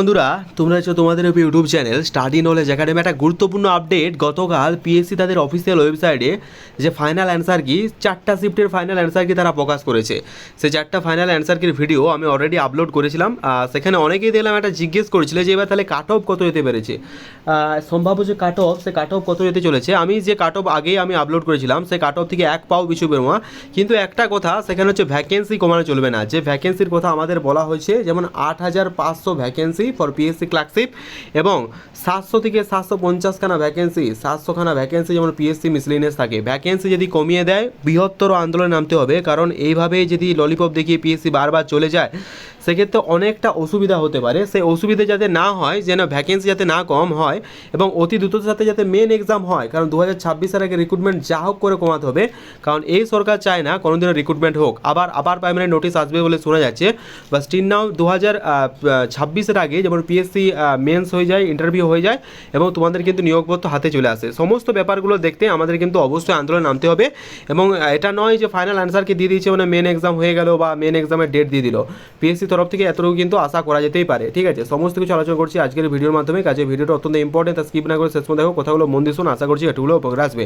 বন্ধুরা, তোমরা হচ্ছে তোমাদের YouTube channel study knowledge academy একটা গুরুত্বপূর্ণ আপডেট গতকাল পিএসসি তাদের অফিসিয়াল ওয়েবসাইটে যে ফাইনাল অ্যান্সার কি, চারটা শিফটের ফাইনাল অ্যান্সার কি তারা প্রকাশ করেছে। সেই চারটা ফাইনাল অ্যান্সার কির ভিডিও আমি অলরেডি আপলোড করেছিলাম। সেখানে অনেকেই দেখলাম একটা জিজ্ঞেস করেছিল যে এবার তাহলে কাট অফ কত যেতে পেরেছে। সম্ভাব্য যে কাট অফ সে কাট অফ কত যেতে চলেছে? আমি যে কাট অফ আগেই আমি আপলোড করেছিলাম সেই কাট অফ থেকে এক পাও পিছু বেরোয়া কিন্তু একটা কথা, সেখানে হচ্ছে ভ্যাকেন্সি কমানো চলবে না। যে ভ্যাকেন্সির কথা আমাদের বলা হয়েছে, যেমন আট হাজার পাঁচশো ভ্যাকেন্সি ফর পিএসসি ক্লার্কশিপ এবং সাতশো থেকে সাতশো পঞ্চাশখানা ভ্যাকেন্সি সাতশোখানা ভ্যাকেন্সি যেমন পিএসসি মিসলিনিয়াস থাকে। ভ্যাকেন্সি যদি কমিয়ে দেয়, বৃহত্তর আন্দোলনে নামতে হবে, কারণ এইভাবে যদি ললিপপ দেখিয়ে পিএসসি বারবার চলে যায়, সেক্ষেত্রে অনেকটা অসুবিধা হতে পারে। সেই অসুবিধা যাতে না হয়, যেন ভ্যাকেন্সি যাতে না কম হয় এবং অতি দ্রুততার সাথে যাতে মেন এক্সাম হয়, কারণ দু হাজার ছাব্বিশের আগে রিক্রুটমেন্ট যা হোক করে কমাতে হবে, কারণ এই সরকার চায় না কোনোদিনও রিক্রুটমেন্ট হোক। আবার আবার প্রাইমারি নোটিশ আসবে বলে শোনা যাচ্ছে। বা স্টিল নাও দু হাজার ছাব্বিশের আগে যেমন পিএসসি মেন্স হয়ে যায় ইন্টারভিউ হয়ে যায় এবং তোমাদের কিন্তু নিয়োগপত্র হাতে চলে আসে। সমস্ত ব্যাপারগুলো দেখতে আমাদের কিন্তু অবশ্যই আন্দোলন নামতে হবে এবং এটা নয় যে ফাইনাল অ্যান্সারকে দিয়ে দিয়েছে মানে মেন এক্সাম হয়ে গেল বা মেন এক্সামের ডেট দিয়ে দিল। পিএসসি তরফ থেকে এতটুকু কিন্তু আশা করা যেতেই পারে, ঠিক আছে? সমস্ত কিছু আলোচনা করছি আজকের ভিডিওর মাধ্যমে, কাজে ভিডিওটা অত্যন্ত ইম্পর্টেন্ট স্কিপ না করে শেষ দেখো, কথাগুলো মন দিয়ে আশা করছি এটুকুলো উপকার আসবে।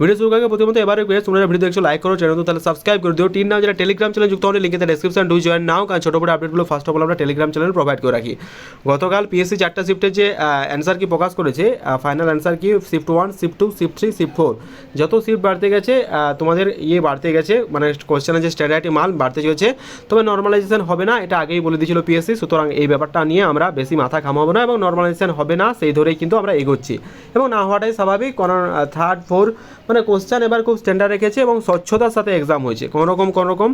ভিডিও শুরু আগে প্রথমত এবারে তোমরা ভিডিও দেখছ লাইক করো চ্যানেল তাহলে সাবস্ক্রাইব করে দিও। টিন নাও যারা টেলিগ্রাম চ্যানেল যুক্ত হলে লিঙ্কে ডেসক্রিপশন ডু জয়েন নাও কারণ ছোটো বড় আপডেটগুলো ফার্স্ট অফ অল আমরা টেলিগ্রাম চ্যানেল প্রোভাইড করে রাখি। গতকাল পিএসসি চারটা শিফটের যে অ্যান্সার কি প্রকাশ করেছে final answer key shift one shift two shift three shift four যত শিফট বাড়তে গেছে তোমাদের ইয়ে বাড়তে গেছে মানে কোশ্চেনের যে স্ট্যান্ডার্ডি মাল বাড়তে চলেছে, তবে নর্মালাইজেশন হবে না, এটা আগেই বলে দিয়েছিল পিএসসি সুতরাং এই ব্যাপারটা নিয়ে আমরা বেশি মাথা ঘামাবো না এবং নর্মালাইজেশন হবে না, সেই ধরেই কিন্তু আমরা এগোচ্ছি। এবং না হওয়াটাই স্বাভাবিক, কারণ থার্ড ফোর মানে কোশ্চেন এবার খুব স্ট্যান্ডার্ড রেখেছে এবং স্বচ্ছতার সাথে এক্সাম হয়েছে। কোনো রকম কোনো রকম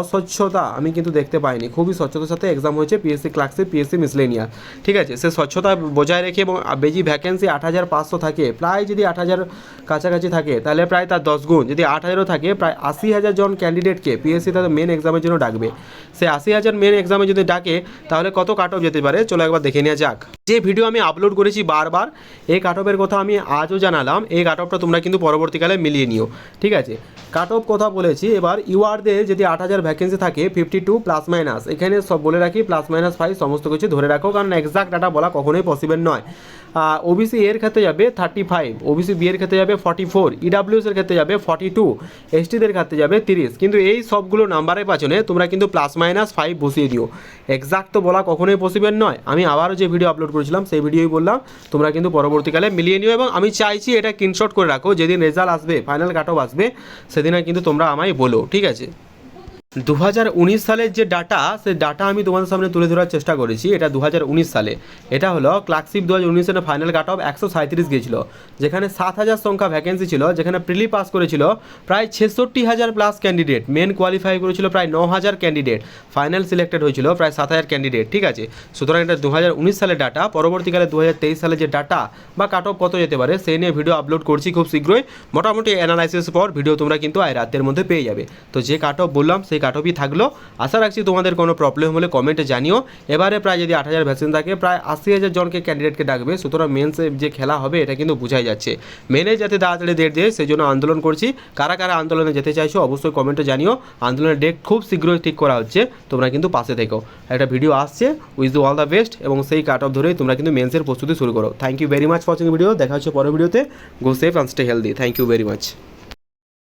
অস্বচ্ছতা আমি কিন্তু দেখতে পাইনি। খুবই স্বচ্ছতার সাথে এক্সাম হয়েছে পিএসসি ক্লার্কশিপ পিএসসি মিসলেনিয়া ঠিক আছে? সে স্বচ্ছতা বজায় রেখে এবং বেজি ভ্যাকেন্সি আট হাজার পাঁচশো থাকে। প্রায় যদি আট হাজার কাছাকাছি থাকে, তাহলে প্রায় তার দশ গুণ। যদি আট হাজারও থাকে, প্রায় আশি হাজার জন ক্যান্ডিডেটকে পিএসসি তাদের মেন এক্সামের জন্য ডাকবে। সে আশি হাজার মেন এক্সামে যদি ডাকে, তাহলে কত কাট অফ যেতে পারে? চলো একবার দেখে নেওয়া যাক। যে ভিডিও আমি আপলোড করেছি বারবার, এই কাট অফের কথা আমি আজও জানালাম, এই কাট অফটা তোমরা কিন্তু পরবর্তীকালে মিলিয়ে নিও, ঠিক আছে? কাট অফ কথা বলেছি, এবার ইউআরদের যদি আট হাজার ভ্যাকেন্সি থাকে ফিফটি টু প্লাস মাইনাস এখানে সব বলে রাখি প্লাস মাইনাস ফাইভ সমস্ত কিছু ধরে রাখো, কারণ এক্সাক্ট ডাটা বলা কখনোই পসিবল নয়। ওবিসি এর ক্ষেত্রে যাবে থার্টি ফাইভ ওবিসি বি এর ক্ষেত্রে যাবে ফর্টি ফোর ইডাব্লিউএস এর ক্ষেত্রে যাবে ফর্টি টু এসটিদের ক্ষেত্রে যাবে তিরিশ। কিন্তু এই সবগুলো নাম্বারের পাচনে তোমরা কিন্তু প্লাস মাইনাস ফাইভ বসিয়ে দিও। এক্সাক্ট তো বলা কখনোই পসিবল নয়। আমি আবারও যে ভিডিও আপলোড করেছিলাম, সেই ভিডিওই বললাম, তোমরা কিন্তু পরবর্তীকালে মিলিয়ে নিও এবং আমি চাইছি এটা স্ক্রিনশট করে রাখো, যেদিন রেজাল্ট আসবে ফাইনাল কাট অফ আসবে, সেদিনে কিন্তু তোমরা আমায় বলো, ঠিক আছে? দু হাজার উনিশ সালের যে ডাটা সে ডাটা আমি তোমাদের সামনে তুলে ধরার চেষ্টা করেছি। এটা দু হাজার উনিশ সালে। এটা হলো ক্লার্কশিপ দু হাজার উনিশের ফাইনাল কাট অফ একশো সাঁত্রিশ গিয়েছিল, যেখানে সাত হাজার সংখ্যা ভ্যাকেন্সি ছিল, যেখানে প্রিলি পাস করেছিল প্রায় ছেষট্টি হাজার প্লাস ক্যান্ডিডেট মেন কোয়ালিফাই করেছিল প্রায় ন হাজার ক্যান্ডিডেট ফাইনাল সিলেক্টেড হয়েছিল প্রায় সাত হাজার ক্যান্ডিডেট ঠিক আছে? সুতরাং এটা দু হাজার উনিশ সালের ডাটা পরবর্তীকালে দু হাজার তেইশ সালে যে ডাটা বা কাট অফ কত যেতে পারে, সেই নিয়ে ভিডিও আপলোড করছি খুব শীঘ্রই। মোটামুটি অ্যানালাইসিস পর ভিডিও তোমরা কিন্তু আয় রাতের মধ্যে পেয়ে যাবে। তো যে কাট অফ বললাম, সেই কাট অফই থাকল। আশা রাখছি তোমাদের কোনো প্রবলেম হলে কমেন্টে জানিও। এবারে প্রায় যদি আট হাজার ভ্যাকসিন থাকে, প্রায় আশি হাজার জনকে ক্যান্ডিডেটকে ডাকবে। সুতরাং মেন্সে যে খেলা হবে, এটা কিন্তু বোঝাই যাচ্ছে। মেনে যাতে তাড়াতাড়ি ডেট দেয় সেই জন্য আন্দোলন করছি। কারা কারা আন্দোলনে যেতে চাইছো, অবশ্যই কমেন্টে জানিও। আন্দোলনের ডেট খুব শীঘ্রই ঠিক করা হচ্ছে। তোমরা কিন্তু পাশে থেকো। একটা ভিডিও আসছে উইজ দু অল দ্য বেস্ট এবং সেই কাট অফ ধরেই তোমরা কিন্তু মেন্সের প্রস্তুতি শুরু করো। Thank you very much watching video দেখা হচ্ছে পরের ভিডিওতে go safe and stay healthy thank you very much